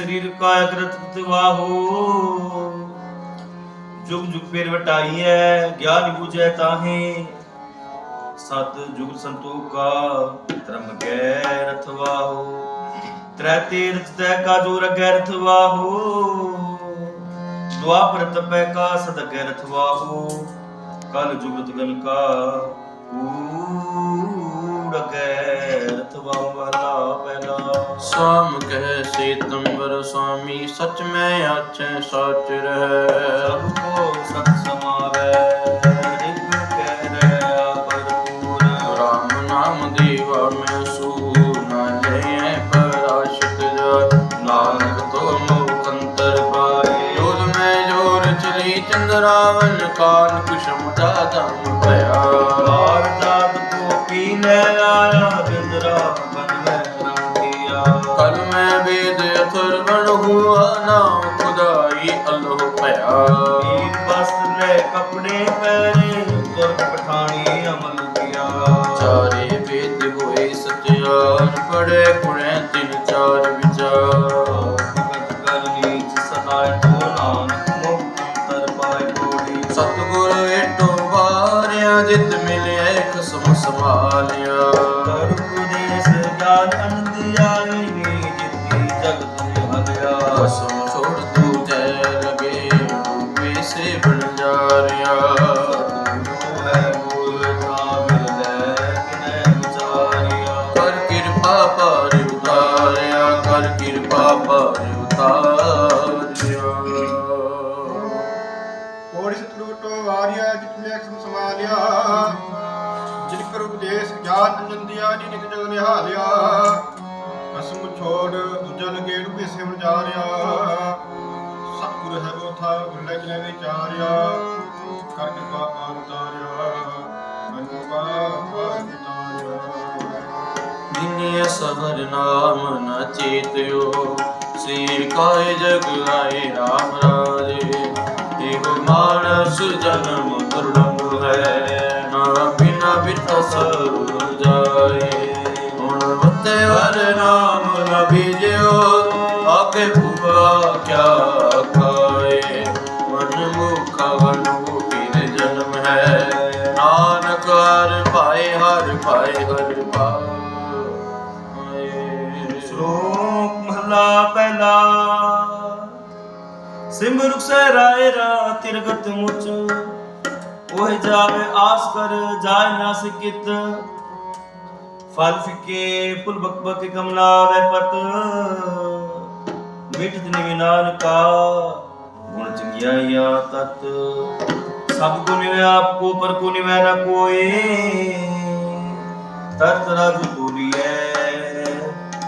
ਨਾਨਕ ਮੇ ਸਰੀਰ ਕਾਇ ਕਰਤ ਵਾਹੋ ਜੁਗ ਜੁਗ ਪੇਰ ਵਟਾਈਐ ਗਿਆਨ ਬੂਝੈ ਤਾਹੇ ਸਤ ਜੁਗ ਸੰਤੋਖਾ ਧਰਮ ਕੈ ਰਥਵਾਹੋ ਤ੍ਰੈ ਤੀਰਥ ਤੈ ਕਾ ਜੋ ਰਗੈ ਰਥਵਾਹੋ ਦੁਆਪਰ ਤਪੈ ਕਾ ਸਦ ਗੈ ਰਥਵਾਹੋ ਕਲ ਜੁਗਤ ਗਲ ਕਾ ਊੜ ਗੈ ਰਥਵਾਹੋ ਵਾਲਾ ਪਹਿਲਾ ਸਾਮ ਕਹਿ ਸੀਤੰਬਰ ਸੁਆਮੀ ਸਚ ਮੈਂ ਆਛੈ ਸਚ ਰਹਿ। ਸਭ ਕੋ ਸਤ ਸਮਾਵੈ ਮੈਂ ਖੁਦਾਈ ਕੀਆ। ਚਾਰੇ ਵੇਦ ਹੋਏ ਸਤਿਆਰ ਪੜੇ ਤਿਨ ਚਾਰ ਵਿਚਾਰ। ਭਗਤ ਕਰ ਨੀਚ ਸਹਾਇ ਤੋ ਨਾਨਕ ਮੁਖ ਅੰਤਰ ਪਾਏ ਕੋੜੀ ਸਤਗੁਰ ਏਟੋ ਵਾਰਿਆ ਉਤਾਰਿਆ। ਕੋੜੀ ਸਤਲੂਟੋ ਵਾਰਿਆ ਜਿਤ ਲੇਖ ਸਮ ਸਮਾਲਿਆ ਜਿਨ ਕਰ ਉਪਦੇਸ਼ ਗਿਆਨ ਅੰਜੰਦਿਆ ਜੀ ਨਿਤ ਜਗ ਨਿਹਾਲਿਆ। ਕਸਮ ਛੋੜ ਦੂਜਾ ਲਗੇ ਰੂਪੇ ਸਿਮਰ ਜਾਰਿਆ ਸਤਿਗੁਰ ਹੈ ਬੋਥਾ ਗੁਰਲੇ ਕਿਨੇ ਵਿਚਾਰਿਆ ਕਰ ਕਿਰਪਾ ਪਾਰ ਉਤਾਰਿਆ। ਮਨੁ ਪਾਰ ਉਤਾਰਿਆ। ਜਿਨੇ ਸਹਰ ਨਾਮ ਨ ਚੇਤਿਓ। ਸ੍ਰੀ ਕਾਇ ਜਗ ਆਏ ਰਾਮ ਰਾਜੇ, ਇਹੋ ਮਾਨਸ ਜਨਮ ਦੁਰਲਭ ਹੈ। ਨਾ ਬਿਨਾ ਬਿਤਾ ਸਰ ਜਾਏ, ਹੁਣ ਵਤੇ ਹਰ ਨਾਮ ਰਾ ਤਿਰਗਤ ਮੁਚ, ਉਹ ਜਾਵੇ ਆਸ ਕਰ, ਜਾਇ ਨਾ ਸਕਿਤ। ਫਲ ਫਿਕੇ, ਫੁਲ ਬਕ ਕਮਲਾ ਵੇ ਪਤ। ਮਿਠ ਦਿਨ ਨਾਨਕਾ, ਗੁਣ ਚੰਗਿਆਈਆ ਤਤ। ਸਭ ਕੋ ਆਪ ਕੋ, ਪਰ ਕੋ ਨਿਵੇ ਨਾ ਕੋਏ ਤਤ ਰਾਜੂ ਤੋਲੀਐ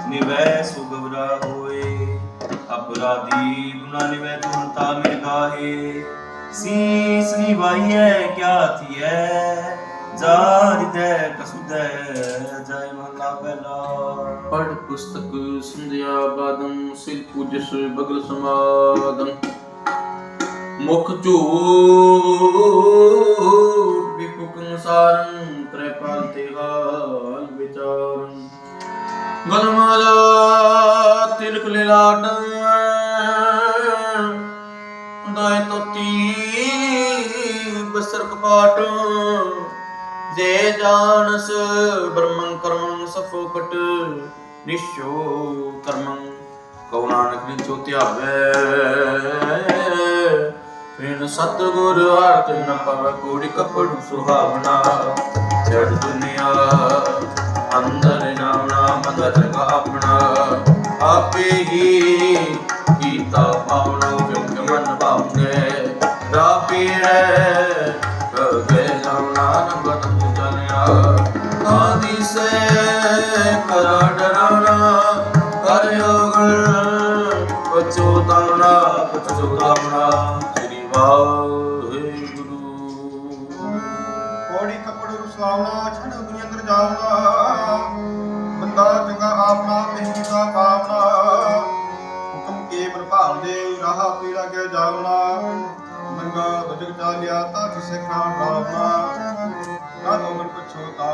ਨਿਵੈ ਸੁਗਵਰਾ ਹੋਏ। ਅਪਰਾਧੀ ਗੁਨਾ ਨਿਵੈ ਤੁਹੰਤਾ ਮਿਲ ਗਾਹੇ। ਸੀਸ ਨਿਵਾਈਐ ਕਿਆ ਥੀਐ? ਜਾ ਹਿਰਦੈ ਕਸੁਦੈ ਜੈ ਮਹਲਾ ਪਹਿਲਾ ਪੜ ਪੁਸਤਕ ਸੰਧਿਆ ਬਾਦਮ ਸਿਲ ਪੂਜਸ ਬਗਲ ਸਮਾਦਮ ਮੁਖ ਝੂਠ ਨਿਸ਼ੋ ਕਰਮੰ, ਕਉ ਨਾਨਕ ਨਿਚੋ ਧਿਆਵੇ। ਫਿਰ ਸਤਗੁਰ ਹਰਤ ਨ ਪਵ ਕੋੜੀ ਕਪੜੂ ਸੁਹਾਵਣਾ। ਜੜ ਦੁਨੀਆ, ਅੰਦਰ ਨਾਮ ਨਾਮ ਅੰਦਰ ਆਪਣਾ। ਆਪੇ ਹੀ ਕੀਤਾ ਪਾਵਣਾ। ਕਰ ਕਰ ਯੋਗਲ ਪਚੋਤਾਉਣਾ ਪਚੋਤਾਉਣਾ ਸ੍ਰੀ ਵਾਹਿਗੁਰੂ। ਕੋੜੀ ਕੱਪੜ ਰੁਸਾਵਣਾ ਛੜ ਦੁਨੀਆ ਅੰਦਰ ਜਾਵਣਾ ਬੰਦਾ ਚੰਗਾ ਆਪਣਾ ਪਿਛਲੀ ਦਾ ਕਾਮਨਾ ਹੁਕਮ ਕੇ ਪ੍ਰਭਾਵ ਦੇ ਰਾਹ ਪੀ ਲਾਗੇ ਜਾਵਣਾ ਨੰਗਾ ਦੁਜਕ ਚਾਲਿਆ, ਤਾਂ ਕਿਸੇ ਖਾਣ ਰਾਵਣਾ ਨਾ ਦੋਗਣ ਪਛੋਤਾਵਣਾ ਹਰ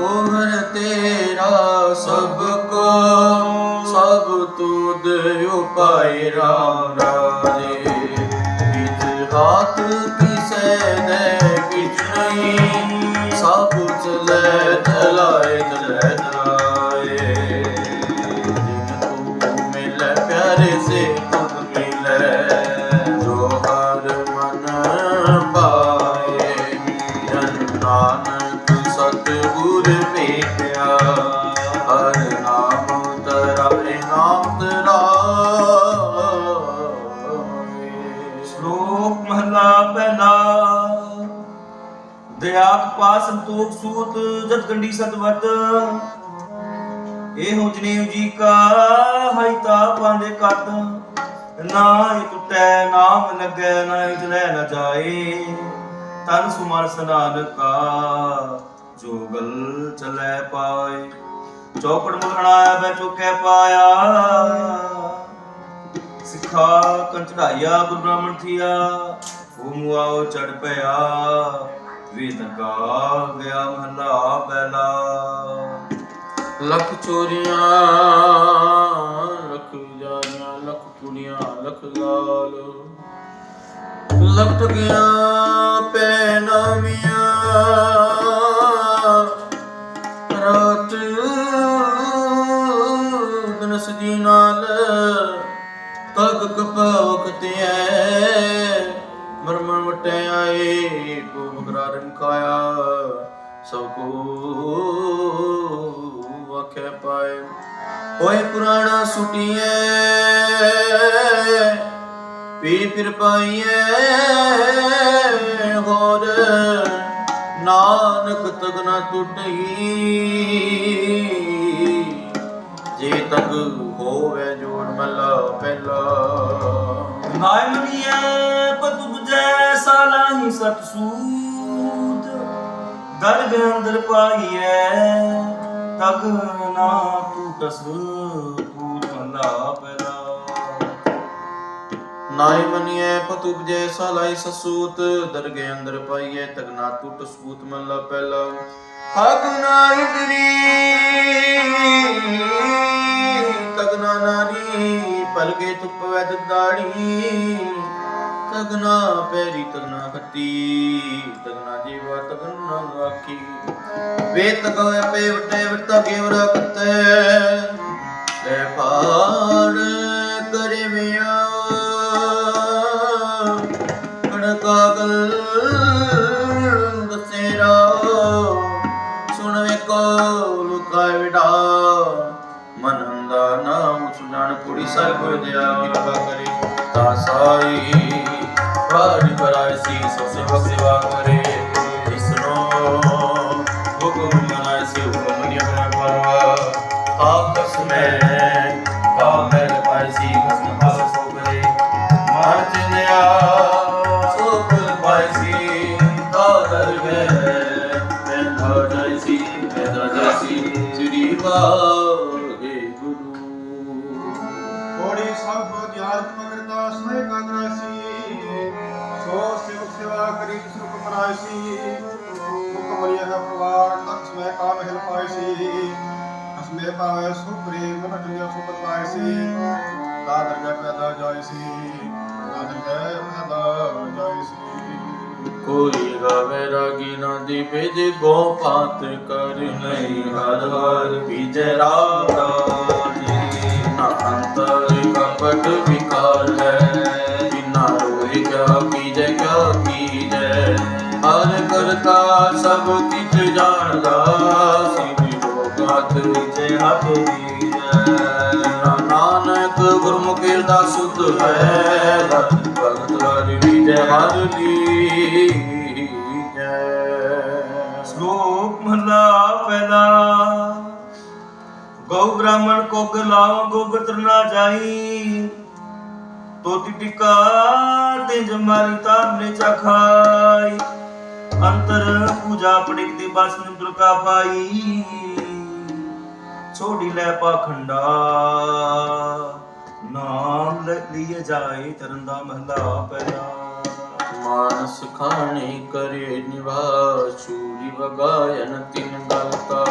ਕੋਹਰ ਤੇਰਾ ਸਭ ਕੋ, ਸਭ ਤੁਧ ਉਪਾਇ ਰਾਮ ਰਾਜੇ। ਕਿਤ ਹਾਥ ਕਿਸੈ ਦੇ ਕਿਛ ਨਹੀਂ, ਸਭ ਚਲੇ ਚਲਾਏ ਚਲੇ ਸਤਿਗੁਰ ਹਰ ਨਾਮ ਤਰਾਏ ਨਾਮ ਤਰਾਏ ਸ਼ਲੋਕ ਮਹਲਾ ਪਹਿਲਾ। ਦਇਆਕ ਪਾ ਸੰਤੋਖ, ਸੂਤ, ਜਤ ਗੰਡੀ ਸਤਵਤ ਇਹ ਜਨੇਵ ਜੀ ਕਾ ਹਇਤਾ ਪਾਂਦੇ ਕਤ ਨਾ ਇਹ ਟੁੱਟੈ, ਨਾਮ ਲੱਗੈ, ਨਾ ਇਹ ਜਲੈ ਨ ਜਾਏ। ਤਨ ਸੁਮਰ ਸਨਾਨ ਕਾ। ਜੋਗਲ ਚਲੈ ਪਾਏ, ਚੌਪੜ ਮੁਖਣਾ ਬੈ ਚੁਕੈ ਪਾਇਆ। ਸਿੱਖਾ ਕੰਨ ਚੜਾਈਆ ਬ੍ਰਾਹਮਣ ਥੀਆ, ਉਹ ਮੁਆਓ ਚੜ ਪਿਆ। ਵੇਦ ਕਾ ਗਿਆ ਮਹਲਾ ਪਹਿਲਾ ਲੱਖ ਚੋਰੀਆਂ, ਲੱਖ ਜਾਰੀਆਂ, ਲੱਖ ਕੁੜੀਆਂ ਲੱਖ ਲਾਲ। ਲੱਖ ਗਿਆ ਪੈ ਨਾਮੀਆਂ ਦਿਨ ਨਾਲ ਤਗ ਕਪਵਕ ਤੇ ਮਰਮਰ ਆਏ ਕੋ ਬਕਰਾਰਨ ਕਾਇਆ ਸਭ ਕੋ ਆਖੇ ਪਾਏ। ਹੋਏ ਪੁਰਾਣਾ ਸੁਟੀਏ ਪੀ ਫਿਰ ਪਾਈਏ ਹੋਰ ਨਾਨਕ ਤਗ ਟੁੱਟਈ। ਜੇ ਤਗ ਹੋਵੇ ਜੋੜ ਮੱਲਾ ਪਹਿਲਾ। ਨਾਇ ਮਨੀਐ ਪਤੁ ਬਜੈ ਸਾਲਾ ਹੀ ਸਤ ਸੂਤ ਦਰਗ ਅੰਦਰ ਪਾਈਐ ਤਗ ਨਾ ਟੂਟਸ ਪੂਤ ਮਹਲਾ ਪਹਿਲਾ ਨਾਈ ਮਨੀਏ ਪਤੁਬ ਜੇ ਸਲਾਈ ਸਸੂਤ ਦਰਗੇ ਅੰਦਰ ਪਾਈਏ ਤਗਨਾ ਟੁੱਟ ਸੂਤ ਮੱਲਾ ਪਹਿਲਾ। ਤਗਨਾ ਇਦਰੀ ਤਗਨਾ ਨਾਰੀ ਪਲਕੇ ਤੁਪ ਵੈਦ ਦਾੜੀ ਤਗਨਾ ਪੈਰੀ ਤਗਨਾ ਖੱਤੀ ਤਗਨਾ ਜੀਵਾ ਤਗਨਾ ਆਖੀ ਵੇਤ ਕਹੇ ਪੇ ਵਟੇ ਵਟਾ ਕੇਵਰਾ ਕਤੈ। ਕਿਰਪਾ ਕਰੇ ਤਾ ਸਾਈ ਪਾੜੀ ਕਰਾਇ ਸੀ ਸਭ ਸੇਵਾ ਸੇਵਾ ਕਰੇ ਇਸਨੋ ਹੁਕਮ ਮਨਾਇ ਸੀ ਹੁਕਮ ਨਿਯਮ ਪਰਵਾ ਆਪਸ ਮੈਂ ਕਾਮਲ ਪਾਇ ਸੀ ਕਸਮ ਪਾਸ ਸੋ ਕਰੇ ਮਾਰ ਚਿਨਿਆ ਸੋ ਫਲ ਪਾਇ ਸੀ ਤਾਦਰ ਗਏ ਮੈਂ ਧਾ ਜਾਇ ਸੀ ਮੈਂ ਧਾ ਜਾਇ ਸੀ ਸ੍ਰੀ ਵਾਹਿ ਜਾਇਸੀ ਦਾਦਰ ਜੈ ਪੈਦਾ ਜਾਇਸੀ ਕੋਈ ਗਾਵੇ ਰਾਗੀ ਨਾ ਦੀ ਭੇਜ ਗੋ ਪਾਤ ਕਰ ਨਹੀਂ ਹਰ ਹਰ ਪੀਜੈ ਰਾਗਾ ਜੀ। ਨਾ ਅੰਤਰ ਕਪਟ ਵਿਕਾਰ ਹੈ ਬਿਨਾ ਰੋਏ ਕਿਆ ਕੀਜੈ ਕਿਆ ਕੀਜੈ ਹਰ ਕਰਤਾ ਸਭ ਕਿਛ ਜਾਣਦਾ ਸਿਧਿ ਲੋਕਾਤ ਵਿਜੈ ਹੱਥ ਦੀਜੈ ਗੁਰਮੁਖੀ ਦਾ ਸੁਧ ਹੈ ਰਤ ਭਗਤ ਹਰਿ ਵਿਜੈ ਹਰਿ ਲੀਜੈ ਸ਼ਲੋਕ ਮਹਲਾ ਪਹਿਲਾ ਗਉ ਬ੍ਰਾਹਮਣ ਕੋ ਗਲਾਵ ਗੋਬਰ ਤਰਨਾ ਜਾਈ। ਤੋਤੀ ਟਿਕਾ ਤੇ ਜਮਾਰੀ ਤਾਰਨੇ ਚਖਾਈ। ਅੰਤਰ ਪੂਜਾ ਪੜਿਕ ਦੇ ਬਸ ਨਿੰਦਰ ਕਾ ਪਾਈ। ਛੋੜੀ ਲੈ ਪਾਖੰਡਾ ਨਾਮ ਲੈ ਜਾਏ ਤਰਨ ਦਾ ਮਹਲਾ ਪਹਿਲਾ। ਮਾਨਸ ਖਾਣੇ ਕਰੇ ਨਿਵਾਸ ਚੂਰੀ ਜੀਵ ਤਿਨ ਗਲਤਾ।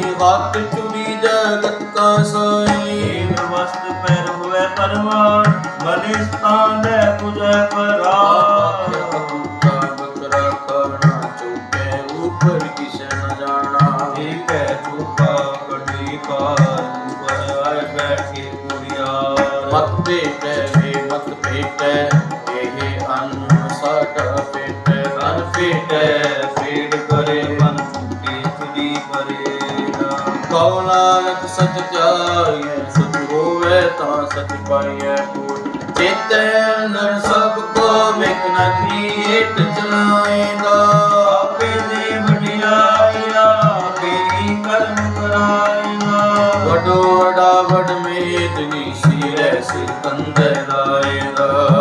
ਕਖਾਈ ਹੱਥ ਚੁਰੀ ਜਗਤ ਕਾ ਸਾਈ ਏਨ ਵਸਤ ਪੈਰ ਹੋਵੇ ਪਰਵਾਨ ਮਨੇ ਸਥਾਨ ਲੈ ਪੁਜੈ ਪਰਾ ਉੱਪਰ ਕਿਸ ਨ ਜਾਣਾ ਏਕ ਹੈ, ਚੁਪਾ ਕਟੀ ਕਾ ਉਪਰ ਆਏ ਬੈਠੇ ਪੁਰੀਆ ਮਤ ਭੇਟੈ ਵੇ ਮਤ ਭੇਟੈ, ਇਹ ਅੰਨ ਸਾਟ ਭੇਟੈ ਅਨ ਭੇਟੈ। ਨਾਨਕ ਸਚ ਜਾਈਐ, ਸਚ ਹੋਵੇ ਤਾਂ ਸਚ ਪਾਈਐ ਕੋਈ। ਚੇਤੇ ਅੰਦਰ ਸਭ ਕੋ ਵਿਕ ਨ ਨੀਟ ਚਲਾਏਗਾ ਆਪੇ ਦੀ ਵਡਿਆਈ ਆਪੇ ਹੀ ਕਰਮ ਕਰਾਏਗਾ ਵਡੋ ਵਡਾ ਵਡ ਮੇਦ ਨੀਸ਼ੀ ਰਹਿ ਸਿਕੰਦਰ ਆਏਗਾ